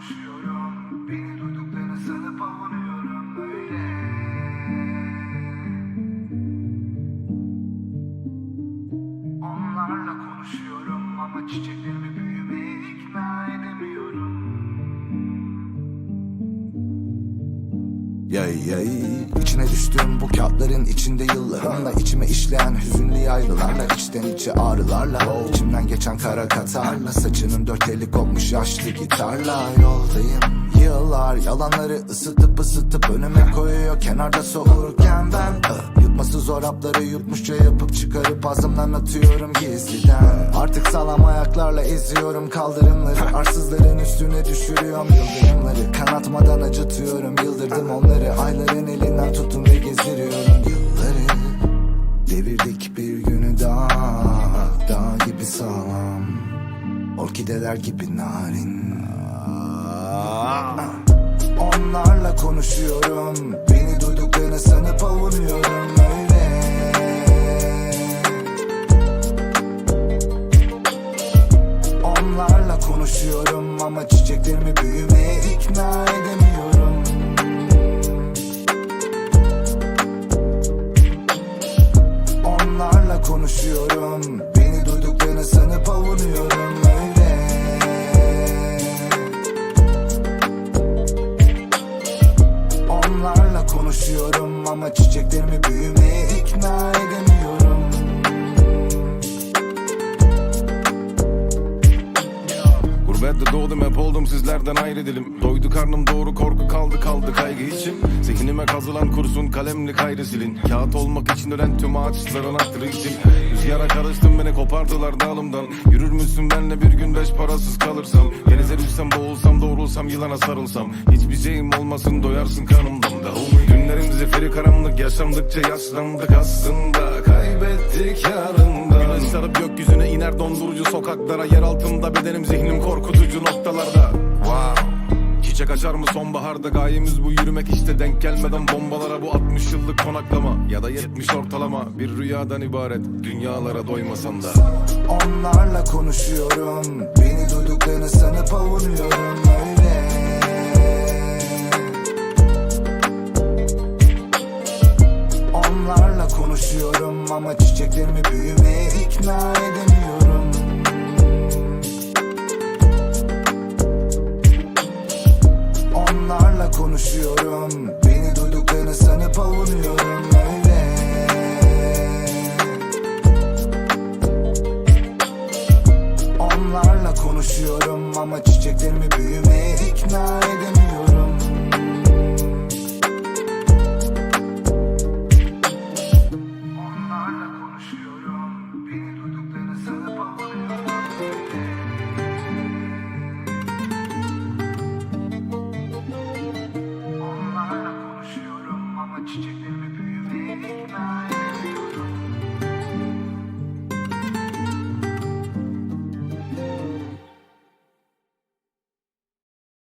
konuşuyorum Beni duyduklarını sanıp avunuyorum böyle. Onlarla konuşuyorum ama çiçeklerimi Yay yay. İçine düştüm bu kağıtların içinde yıllarımla. İçime işleyen hüzünlü yaygılarla içten içe ağrılarla. İçimden geçen kara katarla Saçının dört eli kopmuş yaşlı gitarla. Yoldayım yıllar yalanları ısıtıp ısıtıp önüme koyuyor. Kenarda soğurken ben ıh, Yutması zor hapları yutmuşça yapıp çıkarıp ağzımdan atıyorum gizliden. Artık sağlam ayaklarla eziyorum kaldırımları Arsızların üstüne düşürüyorum. Yıldırımları Kanatmadan acıtıyorum yıldırdım onları. Ayların elinden tutun ve gezdiriyorum. Yılları Devirdik bir günü daha Dağ gibi sağlam. Orkideler gibi narin. Onlarla konuşuyorum Beni duyduklarını konuşuyorum ama çiçeklerimi büyümeye ikna edemiyorum sizlerden ayrı dilim Doydu karnım doğru korku kaldı kaldı kaygı için Zihnime kazılan kurşun kalemli kayrı silin Kağıt olmak için ölen tüm ağaçların hatırı için. Rüzgara karıştım beni kopardılar dalımdan. Yürür müsün benle bir gün beş parasız kalırsam? Denize düşsem boğulsam doğrulsam yılana sarılsam. Hiçbir şeyim olmasın doyarsın kanımdan da. Günlerim zifiri karanlık yaşandıkça yaşlandık aslında. Kaybettik yarından. Güneş sarıp gökyüzüne iner dondurucu sokaklara. Yer altında bedenim zihnim korkutucu noktalarda Wow. Çiçek açar mı sonbaharda? Gayemiz bu yürümek işte denk gelmeden bombalara bu 60 yıllık konaklama ya da 70 ortalama bir rüyadan ibaret dünyalara doymasan da. Onlarla konuşuyorum. Beni duyduklarını sanıp avunuyorum öyle. Onlarla konuşuyorum ama çiçeklerimi büyümeye ikna edemiyorum konuşuyorum. Beni duyduklarını sanıp avunuyorum öyle. Onlarla konuşuyorum ama çiçeklerimi büyümeye ikna edemiyorum